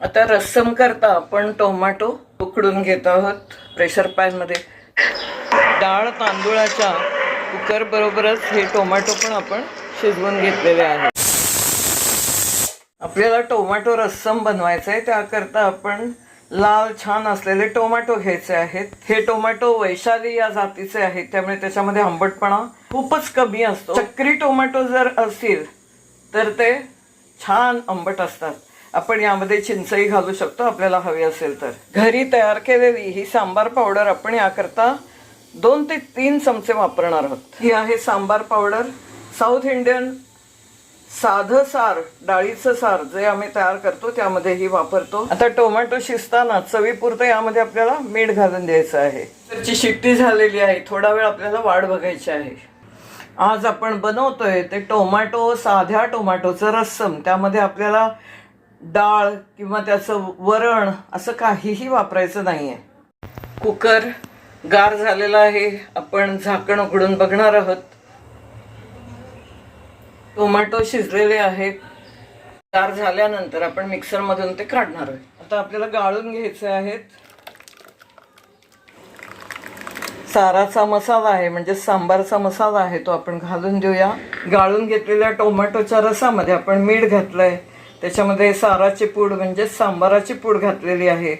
आता रस्सम करता आपण टोमॅटो उकडून घेत आहोत प्रेशर पॅनमध्ये डाळ तांदूळाच्या कुकर बरोबरच हे टोमॅटो पण आपण शिजवून घेतलेले आहे. आपल्याला टोमॅटो रस्सम बनवायचं आहे त्याकरता आपण लाल छान असलेले टोमॅटो घ्यायचे आहेत. हे टोमॅटो वैशाली या जातीचे आहेत त्यामुळे त्याच्यामध्ये आंबटपणा खूपच कमी असतो. चक्री टोमॅटो जर असतील तर ते छान आंबट असतात. आपण यामध्ये चिंचही घालू शकतो आपल्याला हवी असेल तर. घरी तयार केलेली ही सांबार पावडर आपण याकरता दोन ते तीन चमचे वापरणार आहोत. ही आहे सांबार पावडर. साऊथ इंडियन साधं सार डाळीचं सार जे आम्ही तयार करतो त्यामध्येही वापरतो. आता टोमॅटो शिजताना चवीपुरतं यामध्ये आपल्याला मीठ घालून द्यायचं आहे. त्याची शिट्टी झालेली आहे थोडा वेळ आपल्याला वाढ बघायची आहे. आज आपण बनवतोय ते टोमॅटो साध्या टोमॅटोचं रस्सम. त्यामध्ये आपल्याला डाळ किंवा त्याचं वरण असं काहीही वापरायचं नाही आहे कुकर गार झालेला आहे. आपण झाकण उघडून बघणार आहोत. टोमॅटो शिजलेले आहेत. गार झाल्यानंतर आपण मिक्सरमधून ते काढणार आहोत. आता आपल्याला गाळून घ्यायचे आहेत. साराचा मसाला आहे म्हणजे सांबारचा मसाला आहे तो आपण घालून देऊया. गाळून घेतलेल्या टोमॅटोच्या रसामध्ये आपण मीठ घातलं आहे त्याच्यामध्ये साराची पूड म्हणजे सांबाराची पूड घातलेली आहे.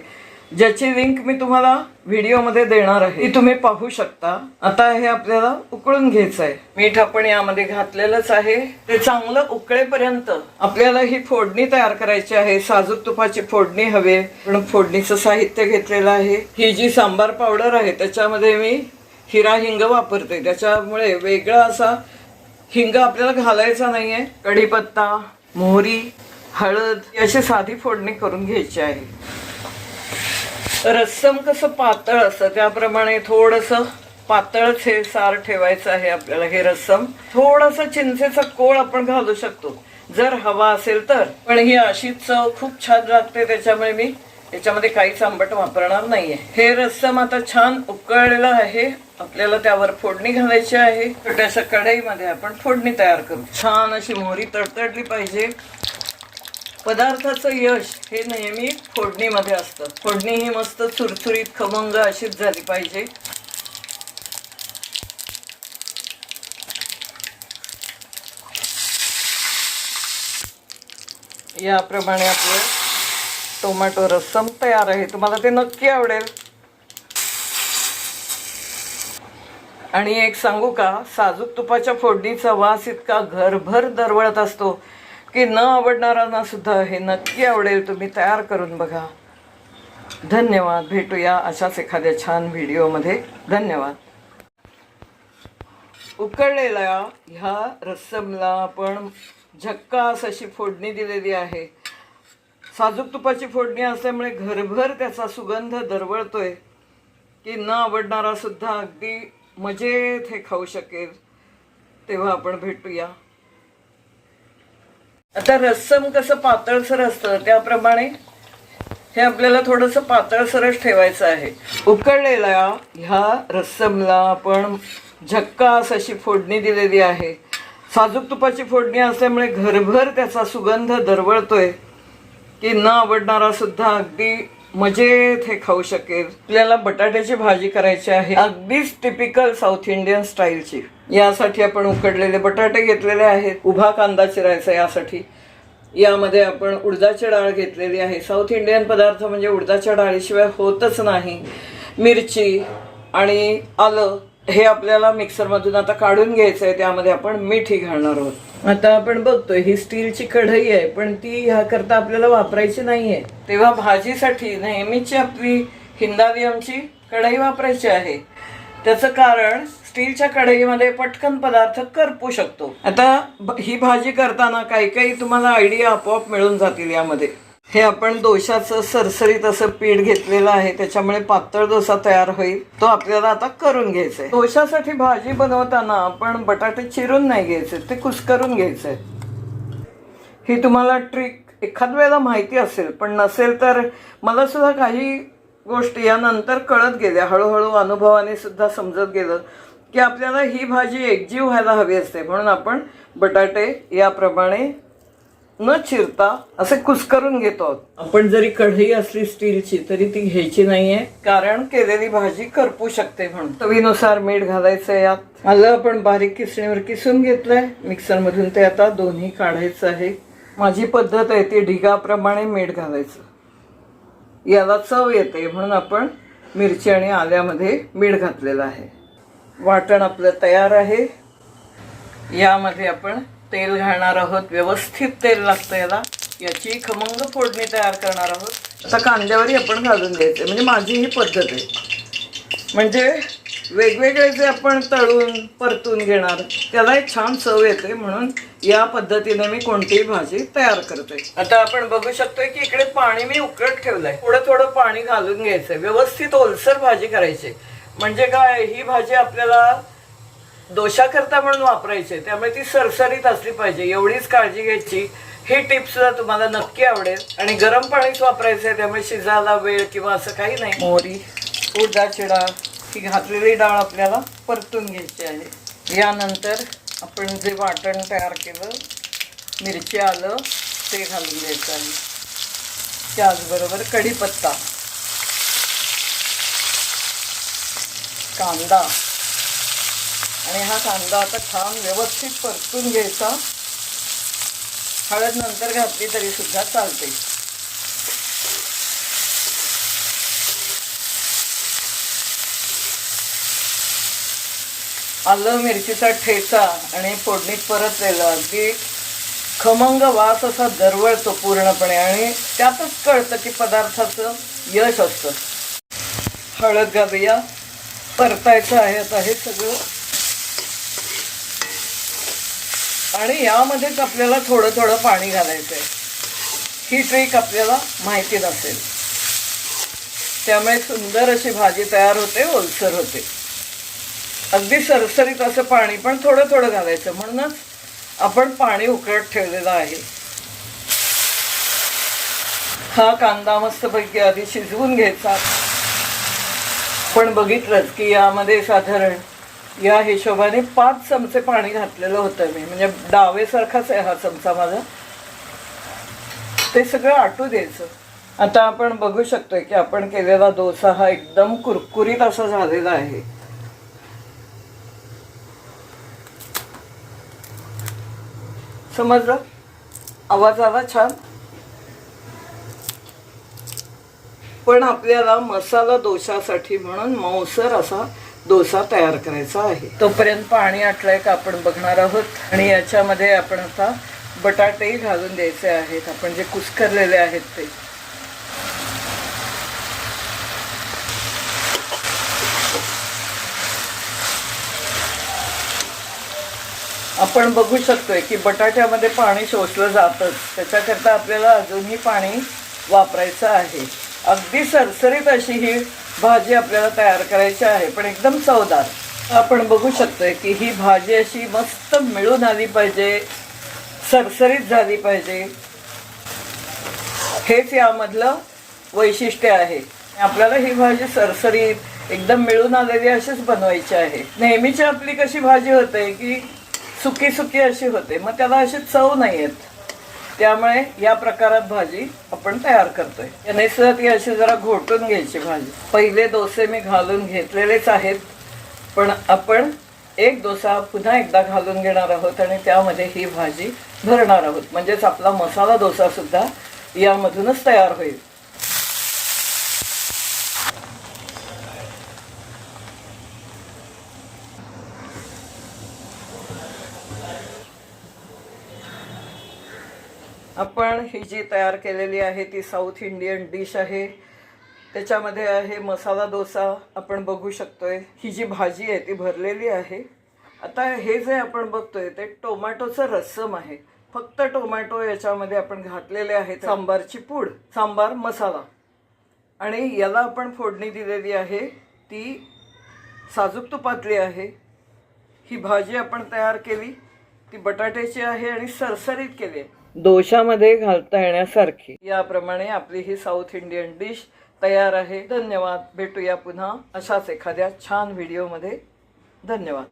ज्याची लिंक मी तुम्हाला व्हिडिओमध्ये देणार आहे. ती तुम्ही पाहू शकता. आता हे आपल्याला उकळून घ्यायचं आहे. मीठ आपण यामध्ये घातलेलंच आहे. ते चांगलं उकळेपर्यंत आपल्याला ही फोडणी तयार करायची आहे. साजूक तुपाची फोडणी हवी म्हणून फोडणीचं साहित्य घेतलेलं आहे. ही जी सांबार पावडर आहे त्याच्यामध्ये मी हिरा हिंग वापरते. त्याच्यामुळे वेगळा असा हिंग आपल्याला घालायचा नाहीये. कढीपत्ता मोहरी हळद अशी साधी फोडणी करून घ्यायची आहे. रस्सम कसं पातळ असतं त्याप्रमाणे थोडंसं पातळच हे सार ठेवायचं आहे आपल्याला हे रस्सम. थोडस चिंचेचा कोळ आपण घालू शकतो. जर हवा असेल तर. पण ही अशी चव खूप छान लागते त्याच्यामुळे मी याच्यामध्ये काहीच आंबट वापरणार नाहीये. हे रस्सम आता छान उकळलेलं आहे. आपल्याला त्यावर फोडणी घालायची आहे. छोट्याशा कढईमध्ये आपण फोडणी तयार करू. छान अशी मोहरी तडतडली पाहिजे. पदार्थाचं यश हे नेहमी फोडणीमध्ये असतं. फोडणी ही मस्त चुरचुरीत खमंग अशीच झाली पाहिजे. याप्रमाणे आपलं टोमॅटो रस्सम तयार आहे. तुम्हाला ते नक्की आवडेल. आणि एक सांगू का? साजूक तुपाच्या फोडणीचा वास इतका घरभर दरवळत असतो. की न आवडणाऱ्यांना सुद्धा हे नक्की आवडेल तुम्ही तयार करून बघा. धन्यवाद. भेटूया अशाच एखाद्या छान व्हिडिओमध्ये. धन्यवाद. उकळलेल्या ह्या रस्समला आपण झक्कास अशी फोडणी दिलेली आहे. साजूक तुपाची फोडणी असल्यामुळे घरभर त्याचा सुगंध दरवळतोय की न आवडणारा सुद्धा अगदी मजेत हे खाऊ शकेल. तेव्हा आपण भेटूया. आता रस्सम कसं पातळसर असतं त्याप्रमाणे हे आपल्याला थोडंसं पातळसरच ठेवायचं आहे. उकळलेल्या ह्या रस्समला आपण झक्कास अशी फोडणी दिलेली आहे. साजूक तुपाची फोडणी असल्यामुळे घरभर त्याचा सुगंध दरवळतोय की न आवडणारा सुद्धा अगदी मजेत हे खाऊ शकेल. आपल्याला बटाट्याची भाजी करायची आहे. अगदीच टिपिकल साऊथ इंडियन स्टाईलची यासाठी आपण उकडलेले बटाटे घेतलेले आहेत. उभा कांदा चिरायचा यासाठी. यामध्ये आपण उडदाची डाळ घेतलेली आहे. साऊथ इंडियन पदार्थ म्हणजे उडदाच्या डाळीशिवाय होतच नाही. मिरची आणि आलं हे आपल्याला मिक्सरमधून आता काढून घ्यायचं आहे त्यामध्ये आपण मीठही घालणार आहोत. आता आपण बघतोय ही स्टीलची कढई आहे पण ती ह्याकरता आपल्याला वापरायची नाहीये. तेव्हा भाजीसाठी नेहमीची आपली हिंदावियमची कढई वापरायची आहे. त्याचं कारण स्टीलच्या कढईमध्ये पटकन पदार्थ करपू शकतो. आता ही भाजी करताना काही काही तुम्हाला आयडिया आपोआप मिळून जातील यामध्ये. हे आपण दोशाचं सरसरीत असं पीठ घेतलेलं आहे त्याच्यामुळे पातळ डोसा तयार होईल. तो आपल्याला आता करून घ्यायचा आहे दोशासाठी भाजी बनवताना आपण बटाटे चिरून नाही घ्यायचे ते कुस्करून घ्यायचे ही तुम्हाला ट्रिक एखाद वेळेला माहिती असेल पण नसेल तर मला सुद्धा काही गोष्टी यानंतर कळत गेल्या. हळूहळू अनुभवाने सुद्धा समजत गेलं की आपल्याला ही भाजी एकजीव व्हायला हवी असते. म्हणून आपण बटाटे याप्रमाणे न चिरता असे कुस्करून घेतो. आहोत आपण जरी कढई असली स्टीलची तरी ती घ्यायची नाहीये. कारण केलेली भाजी करपू शकते म्हणून. चवीनुसार मीठ घालायचं यात. आलं आपण बारीक किसणीवर किसून घेतलंय. मिक्सर मधून ते आता दोन्ही काढायचं आहे. माझी पद्धत आहे ती ढिगाप्रमाणे मीठ घालायचं. याला चव येते म्हणून आपण मिरची आणि आल्यामध्ये मीठ घातलेलं आहे. वाटण आपलं तयार आहे. यामध्ये आपण तेल घालणार आहोत व्यवस्थित तेल लागतं याला. याची खमंग फोडणी तयार करणार आहोत. आता कांद्यावरही आपण घालून द्यायचे म्हणजे माझी ही पद्धत आहे. म्हणजे वेगवेगळे जे आपण तळून परतून घेणार त्याला एक छान चव येते. म्हणून या पद्धतीने मी कोणतीही भाजी तयार करते आता आपण बघू शकतोय की इकडे पाणी मी उकळत ठेवलंय. थोडं थोडं पाणी घालून घ्यायचंय. व्यवस्थित ओलसर भाजी करायची. म्हणजे काय? ही भाजी आपल्याला दोषाकरता म्हणून वापरायचे त्यामुळे ती सरसरीत असली पाहिजे. एवढीच काळजी घ्यायची. ही टिप्स तुम्हाला नक्की आवडेल. आणि गरम पाणीच वापरायचं आहे त्यामुळे शिजायला वेळ किंवा असं काही नाही. मोहरी उडदाची डाळ ही घातलेली डाळ आपल्याला परतून घ्यायची आहे. यानंतर आपण जे वाटण तयार केलं मिरची आलं ते घालून घ्यायचं आहे. त्याचबरोबर कढीपत्ता कांदा आणि हा कांदा आता छान व्यवस्थित परतून घ्यायचा. हळद नंतर घातली तरी सुद्धा चालते. आलं मिरचीचा ठेचा आणि फोडणीत परतलेलं अगदी खमंग वास असा दरवळतो पूर्णपणे आणि त्यातच कळतं की पदार्थाचं यश असतं. हळद घालूया. परतायचं आहे आता हे सगळं. आणि यामध्येच आपल्याला थोडं थोडं पाणी घालायचं आहे ही ट्रिक आपल्याला माहिती नसेल त्यामुळे सुंदर अशी भाजी तयार होते ओलसर होते. अगदी सरसरीत असं पाणी पण थोडं थोडं घालायचं. म्हणूनच आपण पाणी उकळत ठेवलेलं आहे. हा कांदा मस्तपैकी आधी शिजवून घ्यायचा. पण बघितलंच की यामध्ये साधारण या हिशोबाने पाच चमचे पाणी घातलेलं होतं मी. म्हणजे डावेसारखाच आहे हा चमचा माझा. ते सगळं आटू द्यायचं. आता आपण बघू शकतोय की आपण केलेला डोसा हा एकदम कुरकुरीत असा झालेला आहे. समजलं? आवाज आला छान? पण आपल्याला मसाला डोशासाठी म्हणून मऊसर असा डोसा तयार करायचा आहे. तोपर्यंत पाणी आटलंय का आपण बघणार आहोत. आणि याच्यामध्ये आपण आता बटाटेही घालून द्यायचे आहेत. आपण जे कुस्करलेले आहेत ते. आपण बघू शकतोय की बटाट्यामध्ये पाणी शोषलं जातच. त्याच्याकरता आपल्याला अजूनही पाणी वापरायचं आहे. अगदी सरसरीत अशी ही भाजी आपल्याला तयार करायची आहे पण एकदम चवदार. आपण बघू शकतोय की ही भाजी अशी मस्त मिळून आली पाहिजे सरसरीत झाली पाहिजे. हेच यामधलं वैशिष्ट्य आहे. आपल्याला ही भाजी सरसरीत एकदम मिळून आलेली अशीच बनवायची आहे. नेहमीची आपली कशी भाजी होते की सुकी सुकी अशी होते मग त्याला अशी चव नाही येत. त्यामुळे या प्रकारात भाजी आपण तयार करतोय. याने ती अशी जरा घोटून घ्यायची भाजी. पहिले डोसे मी घालून घेतलेलेच आहेत पण आपण एक डोसा पुन्हा एकदा घालून घेणार आहोत आणि त्यामध्ये ही भाजी भरणार आहोत. म्हणजेच आपला मसाला डोसा सुद्धा यामधूनच तयार होईल. आपण ही जी तयार केलेली आहे ती साऊथ इंडियन डिश आहे. त्याच्यामध्ये आहे मसाला डोसा आपण बघू शकतोय. ही जी भाजी आहे ती भरलेली आहे. आता हे जे आपण बघतोय ते टोमॅटोचं रस्सम आहे. फक्त टोमॅटो याच्यामध्ये आपण घातलेले आहे सांबारची पूड सांबार मसाला. आणि याला आपण फोडणी दिलेली आहे. ती साजूक तुपातली आहे. ही भाजी आपण तयार केली. ती बटाट्याची आहे आणि सरसरीत केली आहे. दोशामध्ये घालता येण्यासारखी. याप्रमाणे आपली ही साऊथ इंडियन डिश तयार आहे. धन्यवाद. भेटूया पुन्हा अशाच एखाद्या छान व्हिडिओमध्ये धन्यवाद.